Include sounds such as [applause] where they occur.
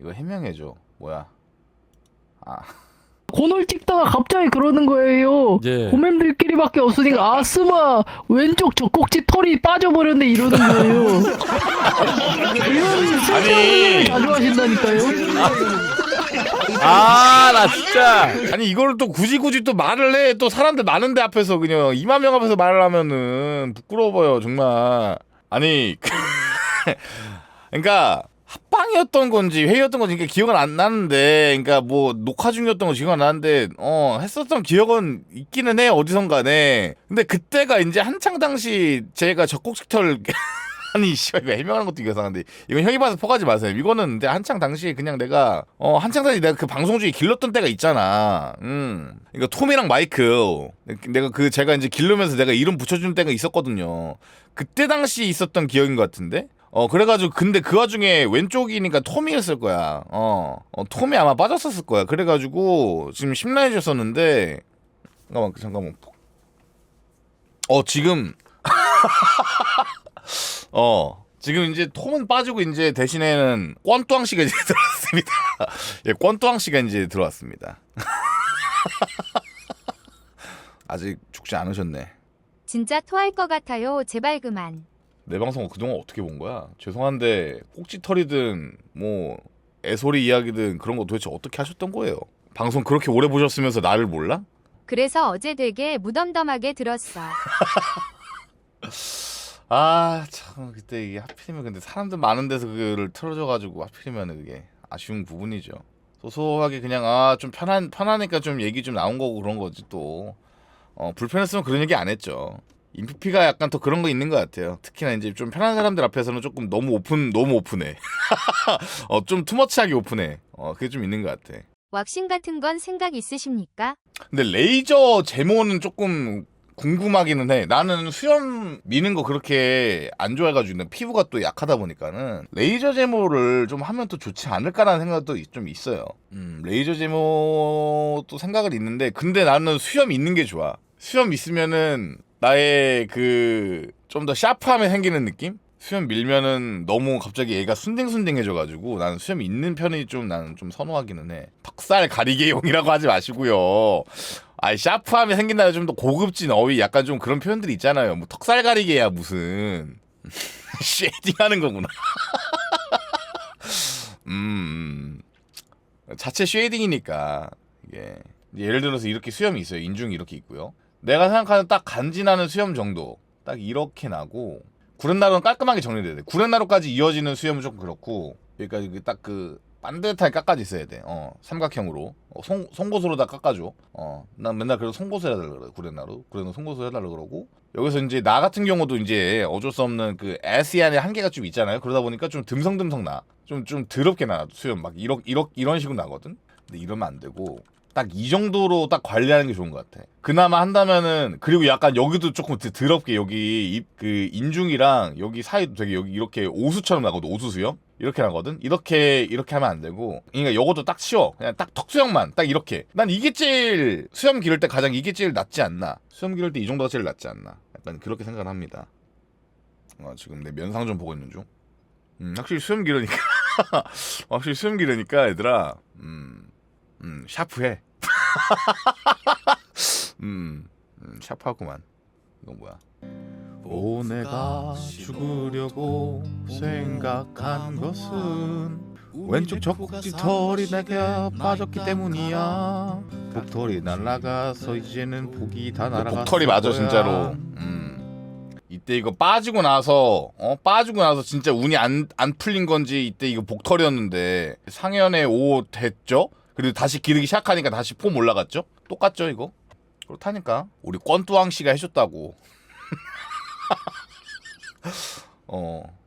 이거 해명해줘. 뭐야? 아 곤을 찍다가 갑자기 그러는 거예요. 예. 고맴들끼리밖에 없으니까 아스마 왼쪽 젖꼭지 털이 빠져버렸네 이러는 거예요. 이런 [laughs] 쓸데없는 자주 하신다니까요. 아, 나 진짜. 아니, 이거를 또 굳이 굳이 또 말을 해. 또 사람들 많은데 앞에서 그냥 2만 명 앞에서 말을 하면은 부끄러워 보여, 정말. 아니, [laughs] 그러니까 합방이었던 건지 회의였던 건지 그러니까 기억은 안 나는데, 그러니까 뭐 녹화 중이었던 건 기억 안 나는데, 어, 했었던 기억은 있기는 해, 어디선간에. 근데 그때가 이제 한창 당시 제가 적곡식털 [laughs] 아니 씨발 이거 해명하는 것도 이상한데 이건 형이 봐서 포가지 마세요. 이거는 근데 한창 당시에 그냥 내가 어 한창 당시 내가 그 방송 중에 길렀던 때가 있잖아. 음 이거 톰이랑 마이크 내가 그 제가 이제 길르면서 내가 이름 붙여주는 때가 있었거든요. 그때 당시 있었던 기억인 것 같은데. 어 그래가지고 근데 그 와중에 왼쪽이니까 톰이었을 거야. 어, 어 톰이 아마 빠졌었을 거야. 그래가지고 지금 심란해졌었는데 잠깐만 잠깐만. 어 지금 [laughs] 어 지금 이제 톰은 빠지고 이제 대신에는 권뚜왕 씨가 [laughs] 이제 들어왔습니다. 예, 권뚜왕 씨가 이제 들어왔습니다. 아직 죽지 않으셨네. 진짜 토할 것 같아요. 제발 그만. 내 방송 그동안 어떻게 본 거야? 죄송한데 꼭지털이든 뭐 애소리 이야기든 그런 거 도대체 어떻게 하셨던 거예요? 방송 그렇게 오래 보셨으면서 나를 몰라? 그래서 어제 되게 무덤덤하게 들었어. [laughs] 아 참 그때 이게 하필이면 근데 사람들 많은 데서 그거를 틀어줘가지고 하필이면 그게 아쉬운 부분이죠. 소소하게 그냥 아 좀 편한 편하니까 좀 얘기 좀 나온 거고 그런 거지 또 어, 불편했으면 그런 얘기 안 했죠. 인프피가 약간 더 그런 거 있는 것 같아요. 특히나 이제 좀 편한 사람들 앞에서는 조금 너무 오픈 너무 오픈해. [laughs] 어 좀 투머치하게 오픈해. 어 그게 좀 있는 것 같아. 왁싱 같은 건 생각 있으십니까? 근데 레이저 제모는 조금 궁금하기는 해. 나는 수염 미는 거 그렇게 안 좋아해가지고 내 피부가 또 약하다 보니까는 레이저 제모를 좀 하면 또 좋지 않을까라는 생각도 이- 좀 있어요. 음, 레이저 제모도 생각은 있는데 근데 나는 수염 있는 게 좋아. 수염 있으면은 나의 그 좀 더 샤프함에 생기는 느낌? 수염 밀면은 너무 갑자기 얘가 순댕순댕해져가지고 나는 수염 있는 편이 좀 나는 좀 선호하기는 해. 턱살 가리개용이라고 하지 마시고요. 아이 샤프함이 생긴다면 좀더 고급진 어휘 약간 좀 그런 표현들이 있잖아요. 뭐 턱살 가리개야 무슨 [laughs] 쉐딩하는 거구나. [laughs] 음 자체 쉐이딩이니까 이게 예를 들어서 이렇게 수염이 있어요. 인중이 이렇게 있고요. 내가 생각하는 딱 간지나는 수염 정도 딱 이렇게 나고 구렛나루는 깔끔하게 정리돼야 돼. 구렛나루까지 이어지는 수염은 조금 그렇고 여기까지 딱그 반듯하게 깎아져 있어야 돼. 어 삼각형으로 어, 송 송곳으로 다 깎아줘. 어 난 맨날 그래서 송곳을 해달라 그래 구렛나루. 그래서 송곳을 해달라 그러고 여기서 이제 나 같은 경우도 이제 어쩔 수 없는 그 에스안의 한계가 좀 있잖아요. 그러다 보니까 좀 듬성듬성 나. 좀 좀 더럽게 나 수염 막 이렇게 이렇게 이런 식으로 나거든. 근데 이러면 안 되고 딱 이 정도로 딱 관리하는 게 좋은 것 같아. 그나마 한다면은 그리고 약간 여기도 조금 드- 더럽게 여기 입 그 인중이랑 여기 사이도 되게 여기 이렇게 오수처럼 나거든 오수 수염 이렇게 나거든. 이렇게 이렇게 하면 안 되고 그러니까 요것도 딱 치워. 그냥 딱 턱 수염만 딱 이렇게. 난 이게 제일 수염 기를 때 가장 이게 제일 낫지 않나. 수염 기를 때 이 정도가 제일 낫지 않나. 약간 그렇게 생각을 합니다. 어, 지금 내 면상 좀 보고 있는 중. 음, 확실히 수염 기르니까 [laughs] 확실히 수염 기르니까 얘들아 음, 음 샤프해. [laughs] 음, 음 샤프하구만. 이건 뭐야? 오 내가 죽으려고 생각한 것은 왼쪽 젖꼭지 털이 내게 빠졌기 때문이야. 복털이 날아가서 이제는 복이 다 날아갔어. 복털이 맞아 진짜로. 음. 이때 이거 빠지고 나서 어 빠지고 나서 진짜 운이 안 안 풀린 건지 이때 이거 복털이었는데 상현의 오 됐죠? 그리고 다시 기르기 시작하니까 다시 폼 올라갔죠? 똑같죠 이거? 그렇다니까 우리 권뚜왕 씨가 해줬다고. [laughs] 어